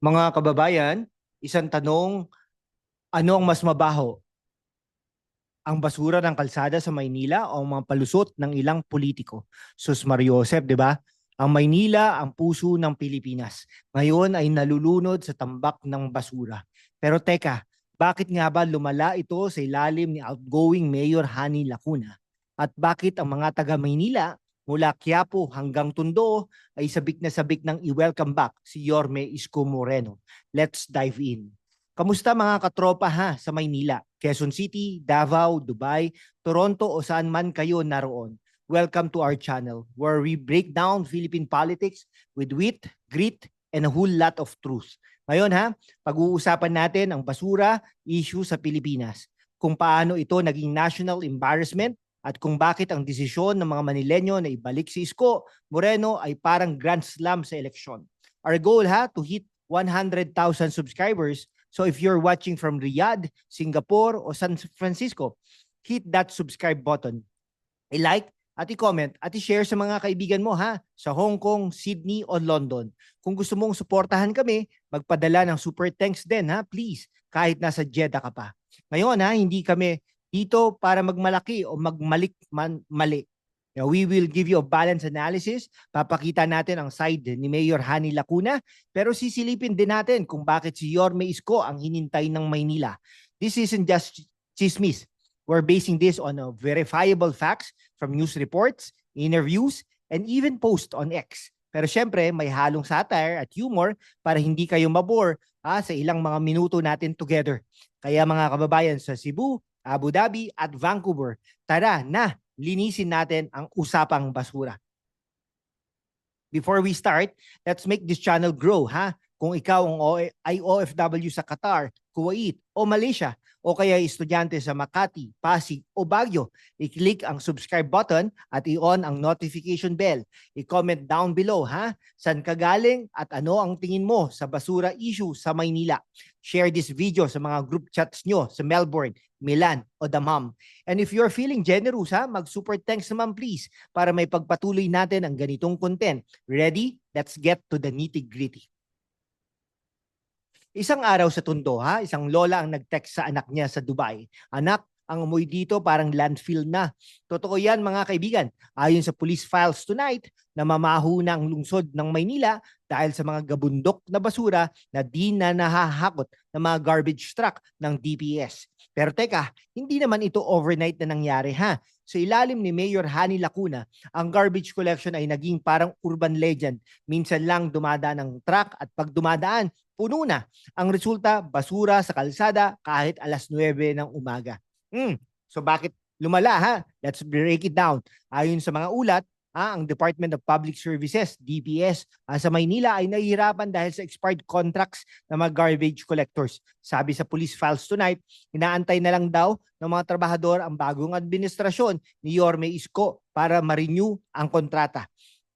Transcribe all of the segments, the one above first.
Mga kababayan, isang tanong, ano ang mas mabaho? Ang basura ng kalsada sa Maynila o ang mga palusot ng ilang politiko? Sus Mario Josep, di ba? Ang Maynila, ang puso ng Pilipinas. Ngayon ay nalulunod sa tambak ng basura. Pero teka, bakit nga ba lumala ito sa ilalim ni outgoing Mayor Hani Lacuna? At bakit ang mga taga Maynila mula Quiapo hanggang Tondo ay sabik na sabik ng i-welcome back si Yorme Isko Moreno? Let's dive in. Kamusta mga katropa ha sa Maynila, Quezon City, Davao, Dubai, Toronto o saan man kayo naroon? Welcome to our channel where we break down Philippine politics with wit, grit, and a whole lot of truth. Ngayon ha, pag-uusapan natin ang basura issue sa Pilipinas, kung paano ito naging national embarrassment at kung bakit ang desisyon ng mga Manilenyo na ibalik si Isko Moreno ay parang grand slam sa eleksyon. Our goal ha, to hit 100,000 subscribers. So if you're watching from Riyadh, Singapore, o San Francisco, hit that subscribe button. I-like at i-comment at i-share sa mga kaibigan mo ha sa Hong Kong, Sydney o London. Kung gusto mong suportahan kami, magpadala ng super thanks din ha, please, kahit nasa Jeddah ka pa. Ngayon ha, hindi kami dito para magmalaki o magmalik man mali. We will give you a balanced analysis. Papakita natin ang side ni Mayor Hani Lacuna, pero sisilipin din natin kung bakit si Yorme Isko ang hinintay ng Maynila. This isn't just chismis. We're basing this on uh, verifiable facts from news reports, interviews, and even post on X. Pero syempre, may halong satire at humor para hindi kayo mabore ah, sa ilang mga minuto natin together. Kaya mga kababayan sa Cebu, Abu Dhabi at Vancouver, tara na, linisin natin ang usapang basura. Before we start, let's make this channel grow, ha? Kung ikaw ang ay OFW sa Qatar, Kuwait o Malaysia o kaya estudyante sa Makati, Pasig o Baguio, i-click ang subscribe button at i-on ang notification bell. I-comment down below ha, saan ka galing at ano ang tingin mo sa basura issue sa Maynila. Share this video sa mga group chats nyo sa Melbourne, Milan o Damam. And if you're feeling generous ha, mag-super thanks naman please para may pagpatuloy natin ang ganitong content. Ready? Let's get to the nitty-gritty. Isang araw sa Tondo, ha? Isang lola ang nag-text sa anak niya sa Dubai. Anak, ang amoy dito parang landfill na. Totoo yan mga kaibigan. Ayon sa police files tonight, namamaho na ang lungsod ng Maynila dahil sa mga gabundok na basura na di na nahahakot ng mga garbage truck ng DPS. Pero teka, hindi naman ito overnight na nangyari ha. Sa ilalim ni Mayor Hani Lacuna, ang garbage collection ay naging parang urban legend. Minsan lang dumadaan ang truck at pag dumadaan, puno na. Ang resulta, basura sa kalsada kahit alas 9 ng umaga. Hmm, so bakit lumala ha? Let's break it down. Ayon sa mga ulat, ah, ang Department of Public Services, DPS, ah, sa Maynila ay nahihirapan dahil sa expired contracts ng mga garbage collectors. Sabi sa police files tonight, inaantay na lang daw ng mga trabahador ang bagong administrasyon ni Yorme Isko para ma-renew ang kontrata.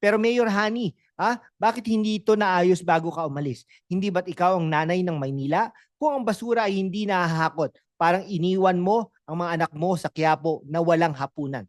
Pero Mayor Hani, ah, bakit hindi ito naayos bago ka umalis? Hindi ba't ikaw ang nanay ng Maynila? Kung ang basura ay hindi nahahakot, parang iniwan mo ang mga anak mo sa Quiapo na walang hapunan.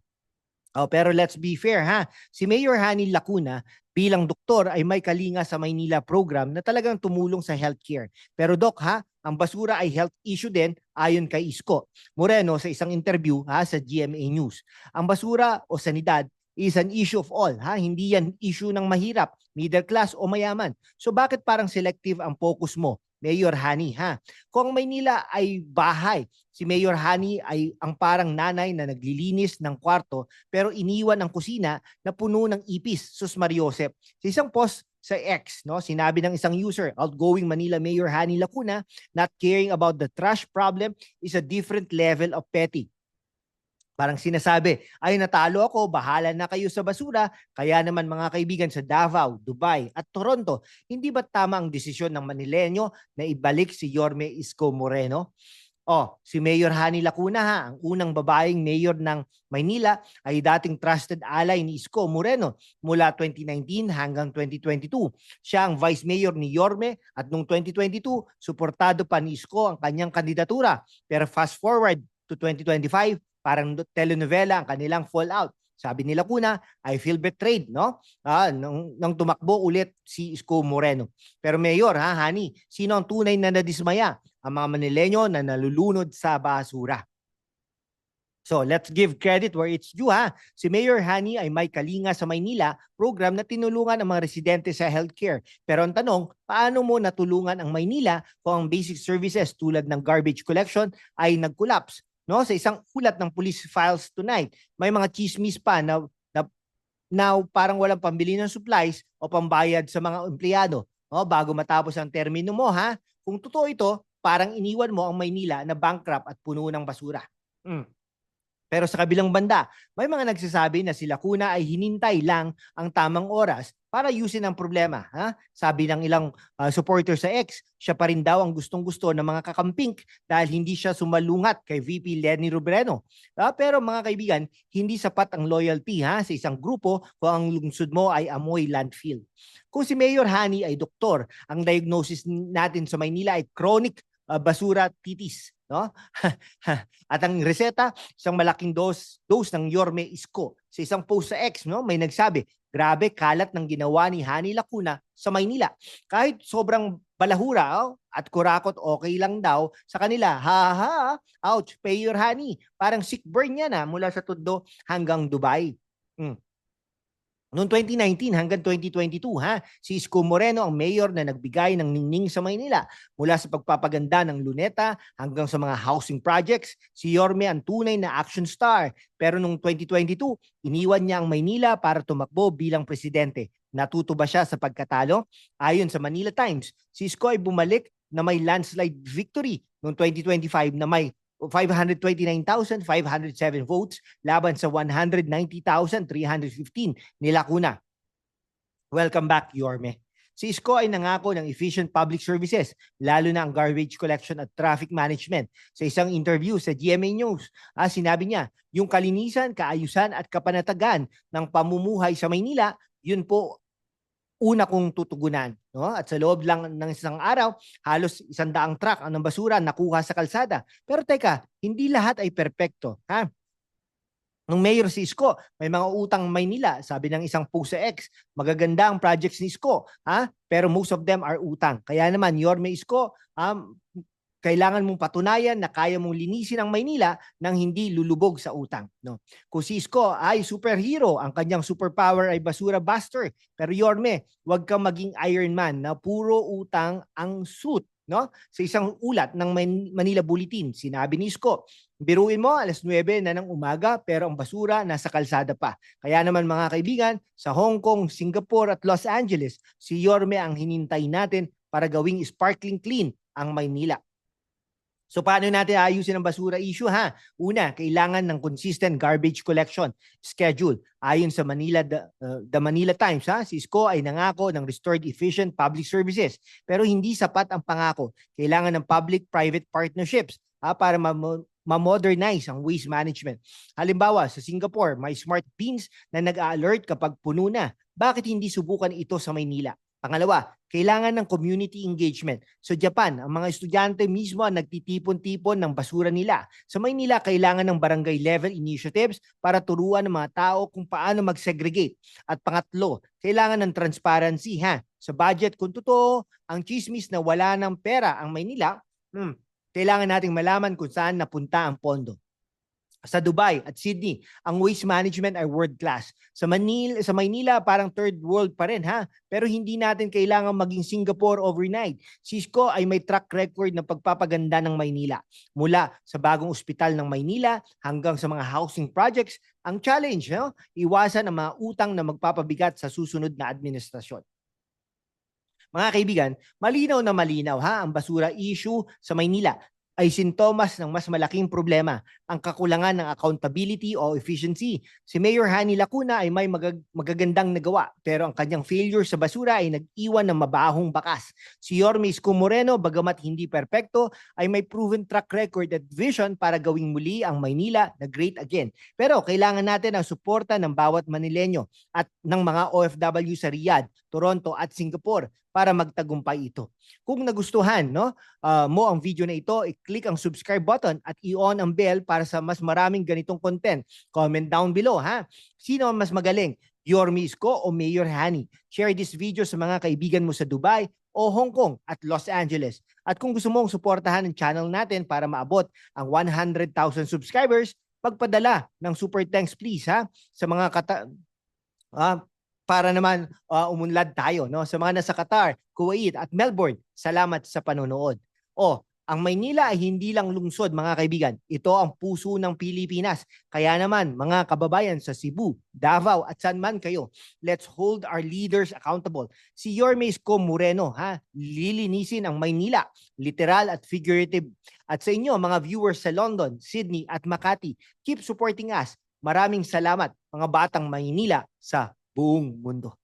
Oh, pero let's be fair ha. Si Mayor Hani Lacuna bilang doktor ay may kalinga sa Maynila program na talagang tumulong sa healthcare. Pero doc ha, ang basura ay health issue din ayon kay Isko Moreno sa isang interview ha sa GMA News. Ang basura o sanidad is an issue of all ha, hindi yan issue ng mahirap, middle class o mayaman. So bakit parang selective ang focus mo? Mayor Hani ha. Kung Maynila ay bahay, si Mayor Hani ay ang parang nanay na naglilinis ng kwarto pero iniwan ang kusina na puno ng ipis, sus Mariosep. Sa isang post sa X, no, sinabi ng isang user, outgoing Manila Mayor Hani Lacuna, not caring about the trash problem is a different level of petty. Parang sinasabi, ay natalo ako, bahala na kayo sa basura. Kaya naman mga kaibigan sa Davao, Dubai at Toronto, hindi ba tama ang desisyon ng Manilenyo na ibalik si Yorme Isko Moreno? Oh, si Mayor Hani Lacuna ha, ang unang babaeng mayor ng Maynila ay dating trusted ally ni Isko Moreno mula 2019 hanggang 2022. Siya ang vice mayor ni Yorme at noong 2022, suportado pa ni Isko ang kanyang kandidatura. Pero fast forward to 2025, parang telenovela ang kanilang fallout. Sabi nila kuna, I feel betrayed, no? Ah, nung, nung tumakbo ulit si Isko Moreno. Pero Mayor, ha, Hani, sino ang tunay na nadismaya? Ang mga Manileño na nalulunod sa basura. So let's give credit where it's due ha. Si Mayor Hani ay may kalinga sa Maynila program na tinulungan ang mga residente sa healthcare. Pero ang tanong, paano mo natulungan ang Maynila kung ang basic services tulad ng garbage collection ay nag-collapse? No, sa isang ulat ng police files tonight, may mga chismis pa na, na now parang walang pambili ng supplies o pambayad sa mga empleyado. No, bago matapos ang termino mo ha. Kung totoo ito, parang iniwan mo ang Maynila na bankrupt at puno ng basura. Mm. Pero sa kabilang banda, may mga nagsasabi na sila kuna ay hinintay lang ang tamang oras para ayusin ang problema. Ha? Sabi ng ilang uh, supporter sa X, siya pa rin daw ang gustong-gusto ng mga kakampink dahil hindi siya sumalungat kay VP Lenny Robredo. Uh, pero mga kaibigan, hindi sapat ang loyalty ha, sa isang grupo kung ang lungsod mo ay amoy landfill. Kung si Mayor Hani ay doktor, ang diagnosis natin sa Maynila ay chronic uh, basura titis no? At ang reseta, isang malaking dose, dose ng Yorme Isko. Sa isang post sa X, no, may nagsabi, grabe kalat ng ginawa ni Hani Lacuna sa Maynila. Kahit sobrang balahura oh, at kurakot okay lang daw sa kanila. Ha ha, ouch, pay your honey. Parang sick burn yan ha, mula sa Tundo hanggang Dubai. Hmm. Noong 2019 hanggang 2022, ha, si Isko Moreno ang mayor na nagbigay ng ningning sa Maynila mula sa pagpapaganda ng luneta hanggang sa mga housing projects. Si Yorme ang tunay na action star. Pero noong 2022, iniwan niya ang Maynila para tumakbo bilang presidente. Natuto ba siya sa pagkatalo? Ayon sa Manila Times, si Isko ay bumalik na may landslide victory noong 2025 na may 529,507 votes laban sa 190,315 nila kuna. Welcome back, Yorme. Si Isko ay nangako ng efficient public services, lalo na ang garbage collection at traffic management. Sa isang interview sa GMA News, ah, sinabi niya, yung kalinisan, kaayusan at kapanatagan ng pamumuhay sa Maynila, yun po una kong tutugunan. No? At sa loob lang ng isang araw, halos isang daang truck ang basura nakuha sa kalsada. Pero teka, hindi lahat ay perpekto. Ha? Nung mayor si Isko, may mga utang Maynila, sabi ng isang post sa X, magaganda ang projects ni Isko, ha? pero most of them are utang. Kaya naman, Yorme Isko, um, kailangan mong patunayan na kaya mong linisin ang Maynila nang hindi lulubog sa utang. No? Kung si Isko ay superhero, ang kanyang superpower ay basura buster. Pero Yorme, huwag kang maging Iron Man na puro utang ang suit. No? Sa isang ulat ng Manila Bulletin, sinabi ni Isko, biruin mo alas 9 na ng umaga pero ang basura nasa kalsada pa. Kaya naman mga kaibigan, sa Hong Kong, Singapore at Los Angeles, si Yorme ang hinintay natin para gawing sparkling clean ang Maynila. So paano natin ayusin ang basura issue ha? Una, kailangan ng consistent garbage collection schedule. Ayon sa Manila uh, the Manila Times ha, si ay nangako ng restored efficient public services. Pero hindi sapat ang pangako. Kailangan ng public-private partnerships ha, para ma- ma-modernize ang waste management. Halimbawa, sa Singapore, may smart bins na nag-alert kapag puno na. Bakit hindi subukan ito sa Maynila? Pangalawa, kailangan ng community engagement. Sa Japan, ang mga estudyante mismo ang nagtitipon-tipon ng basura nila. Sa Maynila, kailangan ng barangay level initiatives para turuan ng mga tao kung paano mag-segregate. At pangatlo, kailangan ng transparency ha. Sa budget, kung totoo, ang chismis na wala ng pera ang Maynila, hmm, kailangan nating malaman kung saan napunta ang pondo sa Dubai at Sydney, ang waste management ay world class. Sa Manila, sa Maynila parang third world pa rin ha. Pero hindi natin kailangan maging Singapore overnight. Cisco ay may track record ng pagpapaganda ng Maynila. Mula sa bagong ospital ng Maynila hanggang sa mga housing projects, ang challenge, no? iwasan ang mga utang na magpapabigat sa susunod na administrasyon. Mga kaibigan, malinaw na malinaw ha ang basura issue sa Maynila ay sintomas ng mas malaking problema, ang kakulangan ng accountability o efficiency. Si Mayor Hani Lacuna ay may magag- magagandang nagawa, pero ang kanyang failure sa basura ay nag-iwan ng mabahong bakas. Si Yorme Isko Moreno, bagamat hindi perpekto, ay may proven track record at vision para gawing muli ang Maynila na great again. Pero kailangan natin ang suporta ng bawat Manileño at ng mga OFW sa Riyadh, Toronto at Singapore para magtagumpay ito. Kung nagustuhan no, uh, mo ang video na ito, i-click ang subscribe button at i-on ang bell para para sa mas maraming ganitong content. Comment down below ha. Sino ang mas magaling? Yorme Isko o Mayor Hani? Share this video sa mga kaibigan mo sa Dubai o Hong Kong at Los Angeles. At kung gusto mong suportahan ang channel natin para maabot ang 100,000 subscribers, magpadala ng super thanks please ha sa mga kata ah, para naman ah, umunlad tayo no sa mga nasa Qatar, Kuwait at Melbourne. Salamat sa panonood. O, ang Maynila ay hindi lang lungsod mga kaibigan. Ito ang puso ng Pilipinas. Kaya naman mga kababayan sa Cebu, Davao at saan man kayo, let's hold our leaders accountable. Si Yorme Isko Moreno, ha, lilinisin ang Maynila, literal at figurative. At sa inyo mga viewers sa London, Sydney at Makati, keep supporting us. Maraming salamat mga batang Maynila sa buong mundo.